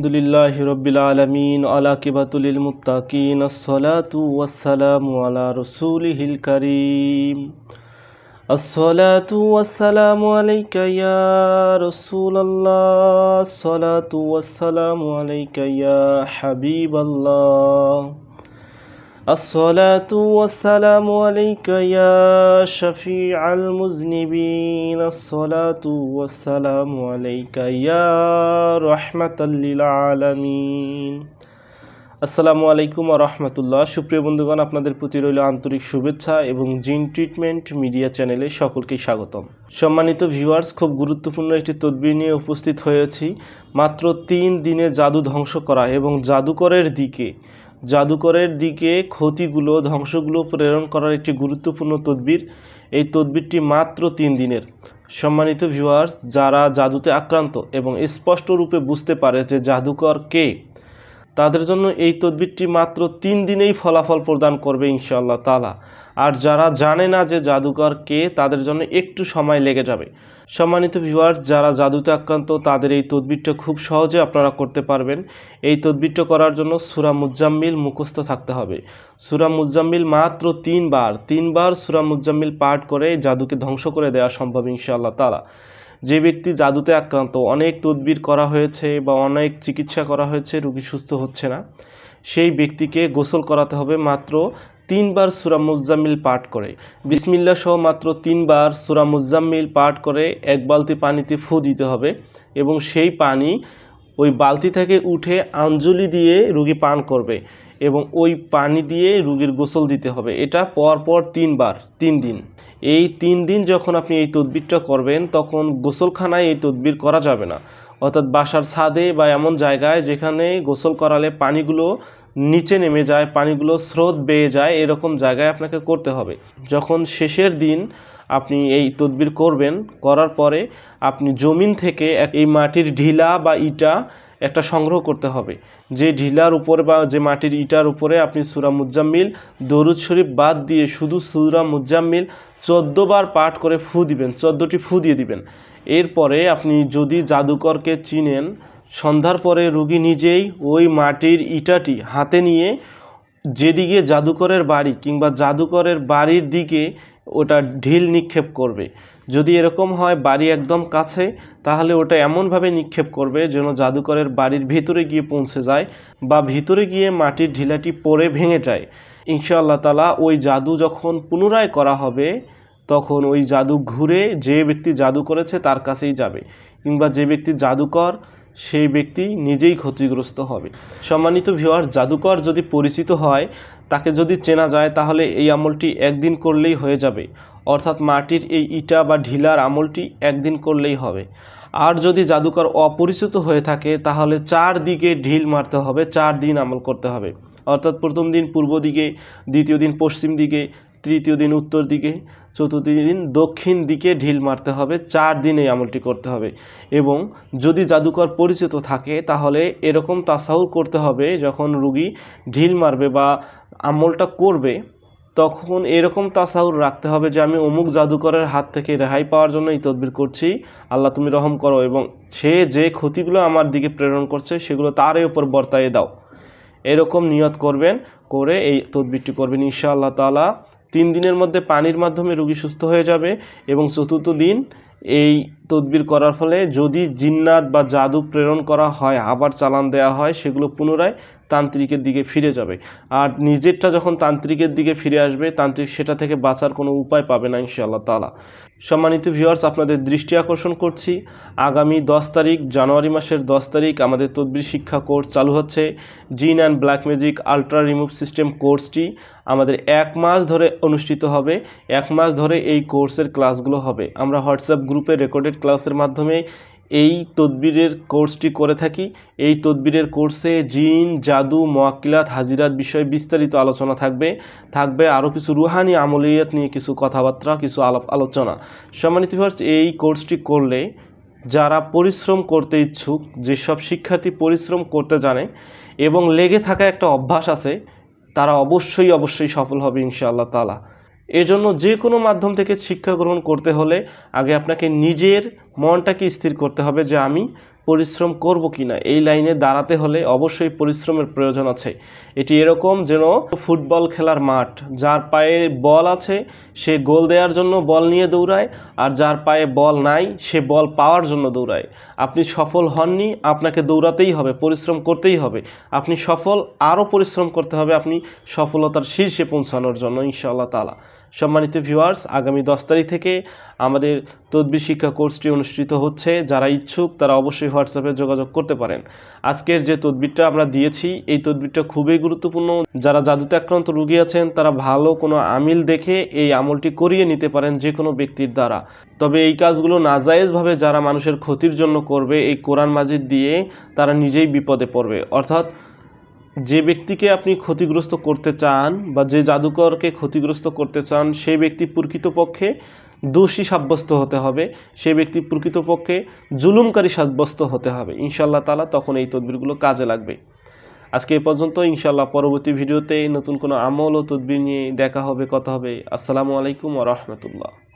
আলহামদুলিল্লাহ হিরবিল আলমিন, আলাকিবাতুল মুতাকিন আসসালাতু ওয়াসসালামু আলা রসুলিহিল করিম। আসসালাতু ওয়াসসালামু আলাইকা ইয়া রাসূলুল্লাহ, আসসালাতু ওয়াসসালামু আলাইকা ইয়া হাবিবাল্লাহ। الصلاة والسلام عليك يا شفيع المذنبين الصلاة والسلام عليك يا رحمة للعالمين আসসালামু আলাইকুম রহমতুল্লাহ সুপ্রিয় বন্ধুগণ আপনাদের প্রতি রইল আন্তরিক শুভেচ্ছা এবং জিন ট্রিটমেন্ট মিডিয়া চ্যানেলে সকলকে স্বাগতম সম্মানিত ভিউয়ার্স খুব গুরুত্বপূর্ণ একটি তদবির নিয়ে উপস্থিত হয়েছি মাত্র তিন দিনে জাদু ধ্বংস করা এবং জাদুকরের দিকে জাদুকরের দিকে ক্ষতিগুলো, ধ্বংসগুলো প্রেরণ করার একটি গুরুত্বপূর্ণ তদবির। এই তদবিরটি মাত্র তিন দিনের। সম্মানিত ভিউয়ার্স যারা জাদুতে আক্রান্ত এবং স্পষ্ট রূপে বুঝতে পারে যে জাদুকর কে তাদের জন্য এই তদবিরটি মাত্র তিন দিনেই ফলাফল প্রদান করবে ইনশাআল্লাহ তালা আর যারা জানে না যে জাদুকর কে, তাদের জন্য একটু সময় লেগে যাবে। সম্মানিত ভিউয়ার্স যারা জাদুতে আক্রান্ত, তাদের এই তদবিরটা খুব সহজে আপনারা করতে পারবেন। এই তদবিরটা করার জন্য সুরা মুজাম্মিল মুখস্থ থাকতে হবে। সুরা মুজাম্মিল মাত্র তিনবার তিনবার সুরা মুজাম্মিল পাঠ করে জাদুকে ধ্বংস করে দেওয়া সম্ভব ইনশাআল্লাহ তালা যে ব্যক্তি জাদুতে আক্রান্ত, অনেক তদবির করা হয়েছে বা অনেক চিকিৎসা করা হয়েছে, রুগী সুস্থ হচ্ছে না। সেই ব্যক্তিকে গোসল করাতে হবে মাত্র তিনবার সুরা মুজাম্মিল পাঠ করে। বিসমিল্লা সহ মাত্র তিনবার সুরা মুজাম্মিল পাঠ করে এক বালতি পানিতে ফু দিতে হবে এবং সেই পানি ওই বালতি থেকে উঠে আঞ্জলি দিয়ে রুগী পান করবে এবং ওই পানি দিয়ে রুগীর গোসল দিতে হবে। এটা পরপর পর তিনবার, তিন দিন। এই তিন দিন যখন আপনি এই তদবিরটা করবেন, তখন গোসলখানায় এই তদবির করা যাবে না। অর্থাৎ বাসার ছাদে বা এমন জায়গায় যেখানে গোসল করালে পানিগুলো নিচে নেমে যায়, পানিগুলো স্রোত বেয়ে যায়, এরকম জায়গায় আপনাকে করতে হবে। যখন শেষের দিন আপনি এই তদবির করবেন, করার পরে আপনি জমিন থেকে এই মাটির ঢিলা বা ইটা একটা সংগ্রহ করতে হবে। যে ঢিলার উপরে বা যে মাটির ইটার উপরে আপনি সুরা মুজাম্মিল, দরুদ শরীফ বাদ দিয়ে শুধু সুরা মুজাম্মিল চোদ্দ বার পাঠ করে ফু দিবেন, চোদ্দোটি ফু দিয়ে দিবেন। এরপরে আপনি যদি জাদুকরকে চিনেন সন্ধ্যার পরে রুগী নিজেই ওই মাটির ইটাটি হাতে নিয়ে যেদিকে জাদুকরের বাড়ি কিংবা জাদুকরের বাড়ির দিকে ওটা ঢিল নিক্ষেপ করবে। যদি এরকম হয় বাড়ি একদম কাছে, তাহলে ওটা এমনভাবে নিক্ষেপ করবে যেন জাদুকরের বাড়ির ভিতরে গিয়ে পৌঁছে যায় বা ভিতরে গিয়ে মাটির ঢিলাটি পড়ে ভেঙে যায়। ইনশাআল্লাহ তালা ওই জাদু যখন পুনরায় করা হবে, তখন ওই জাদু ঘুরে যে ব্যক্তি জাদু করেছে তার কাছেই যাবে। কিংবা যে ব্যক্তি জাদুকর সেই ব্যক্তি নিজেই ক্ষতিগ্রস্ত হবে। সম্মানিত ভিউয়ার জাদুকর যদি পরিচিত হয়, তাকে যদি চেনা যায়, তাহলে এই আমলটি একদিন করলেই হয়ে যাবে। অর্থাৎ মাটির এই ইটা বা ঢিলার আমলটি একদিন করলেই হবে। আর যদি জাদুকর অপরিচিত হয়ে থাকে, তাহলে চার দিকে ঢিল মারতে হবে চার দিন আমল করতে হবে। অর্থাৎ প্রথম দিন পূর্ব দিকে, দ্বিতীয় দিন পশ্চিম দিকে তৃতীয় দিন উত্তর দিকে, চতুর্থ দিন দক্ষিণ দিকে ঢিল মারতে হবে, চার দিন এই আমলটি করতে হবে। এবং যদি জাদুকর পরিচিত থাকে, তাহলে এরকম তাসাউর করতে হবে, যখন রুগী ঢিল মারবে বা আমলটা করবে, তখন এরকম তাসাউর রাখতে হবে যে, আমি অমুক জাদুকরের হাত থেকে রেহাই পাওয়ার জন্য এই তদবির করছি, আল্লাহ তুমি রহম করো এবং সে যে ক্ষতিগুলো আমার দিকে প্রেরণ করছে, সেগুলো তারই উপর বর্তায়ে দাও। এরকম নিয়ত করবেন, করে এই তদবিরটি করবেন। ইনশাআল্লাহ তাআলা তিন দিনের মধ্যে পানির মাধ্যমে রোগী সুস্থ হয়ে যাবে এবং চতুর্থ দিন এই তদবির করার ফলে যদি জিন্নাত বা জাদু প্রেরণ করা হয়, আবার চালান দেয়া হয়, সেগুলো পুনরায় তান্ত্রিকের দিকে ফিরে যাবে। আর নিজেরটা যখন তান্ত্রিকের দিকে ফিরে আসবে, তান্ত্রিক সেটা থেকে বাঁচার কোনো উপায় পাবে না ইনশাআল্লাহ তালা সম্মানিত ভিউয়ার্স আপনাদের দৃষ্টি আকর্ষণ করছি। আগামী দশ তারিখ, জানুয়ারি মাসের দশ তারিখ, আমাদের তদবির শিক্ষা কোর্স চালু হচ্ছে। Jinn and black magic ultra remove system কোর্সটি আমাদের এক মাস ধরে অনুষ্ঠিত হবে। এক মাস ধরে এই কোর্সের ক্লাসগুলো হবে। আমরা হোয়াটসঅ্যাপ গ্রুপে রেকর্ডেড ক্লাসের মাধ্যমে এই তদবিরের কোর্সটি করে থাকি। এই তদবিরের কোর্সে জিন, জাদু, মোয়াক্কিলাত, হাজিরাত বিষয়ে বিস্তারিত আলোচনা থাকবে। থাকবে আরও কিছু রুহানি আমলিয়াত নিয়ে কিছু কথাবার্তা, কিছু আলাপ আলোচনা। সম্মানিত ভিউয়ার্স এই কোর্সটি করলে যারা পরিশ্রম করতে ইচ্ছুক, যেসব শিক্ষার্থী পরিশ্রম করতে জানে এবং লেগে থাকা একটা অভ্যাস আছে, তারা অবশ্যই অবশ্যই সফল হবে ইনশাআল্লাহ তালা এজন্য যে কোনো মাধ্যম থেকে শিক্ষা গ্রহণ করতে হলে আগে আপনাকে নিজের মনটাকে স্থির করতে হবে যে আমি পরিশ্রম করব কি না এই লাইনে দাঁড়াতে হলে অবশ্যই পরিশ্রমের প্রয়োজন আছে। এটি এরকম যেন ফুটবল খেলার মাঠ, যার পায়ে বল আছে, সে গোল দেওয়ার জন্য বল নিয়ে দৌড়ায় আর যার পায়ে বল নাই, সে বল পাওয়ার জন্য দৌড়ায়। আপনি সফল হননি, আপনাকে দৌড়াতেই হবে, পরিশ্রম করতেই হবে। আপনি সফল, আরও পরিশ্রম করতে হবে, আপনি সফলতার শীর্ষে পৌঁছানোর জন্য, ইনশাআল্লাহ তালা সম্মানিত ভিউয়ার্স আগামী দশ তারিখ থেকে আমাদের তদবির শিক্ষা কোর্সটি অনুষ্ঠিত হচ্ছে। যারা ইচ্ছুক, তারা অবশ্যই হোয়াটসঅ্যাপে যোগাযোগ করতে পারেন। আজকের যে তদবিরটা আমরা দিয়েছি, এই তদবিরটা খুবই গুরুত্বপূর্ণ। যারা জাদুতে আক্রান্ত রুগী আছেন, তারা ভালো কোনো আমিল দেখে এই আমলটি করিয়ে নিতে পারেন যে কোনো ব্যক্তির দ্বারা। তবে এই কাজগুলো নাজায়েজভাবে যারা মানুষের ক্ষতির জন্য করবে, এই কোরআন মাজিদ দিয়ে তারা নিজেই বিপদে পড়বে। অর্থাৎ যে ব্যক্তিকে আপনি ক্ষতিগ্রস্ত করতে চান বা যে জাদুকরকে ক্ষতিগ্রস্ত করতে চান, সেই ব্যক্তি প্রকৃতপক্ষে দোষী সাব্যস্ত হতে হবে। সেই ব্যক্তি প্রকৃতপক্ষে জুলুমকারী সাব্যস্ত হতে হবে। ইনশাল্লাহ তালা তখন এই তদবিরগুলো কাজে লাগবে। আজকে এ পর্যন্ত ইনশাল্লাহ পরবর্তী ভিডিওতে নতুন কোনো আমল ও তদবির নিয়ে দেখা হবে, কথা হবে। আসসালামু আলাইকুম ও রহমতুল্লাহ।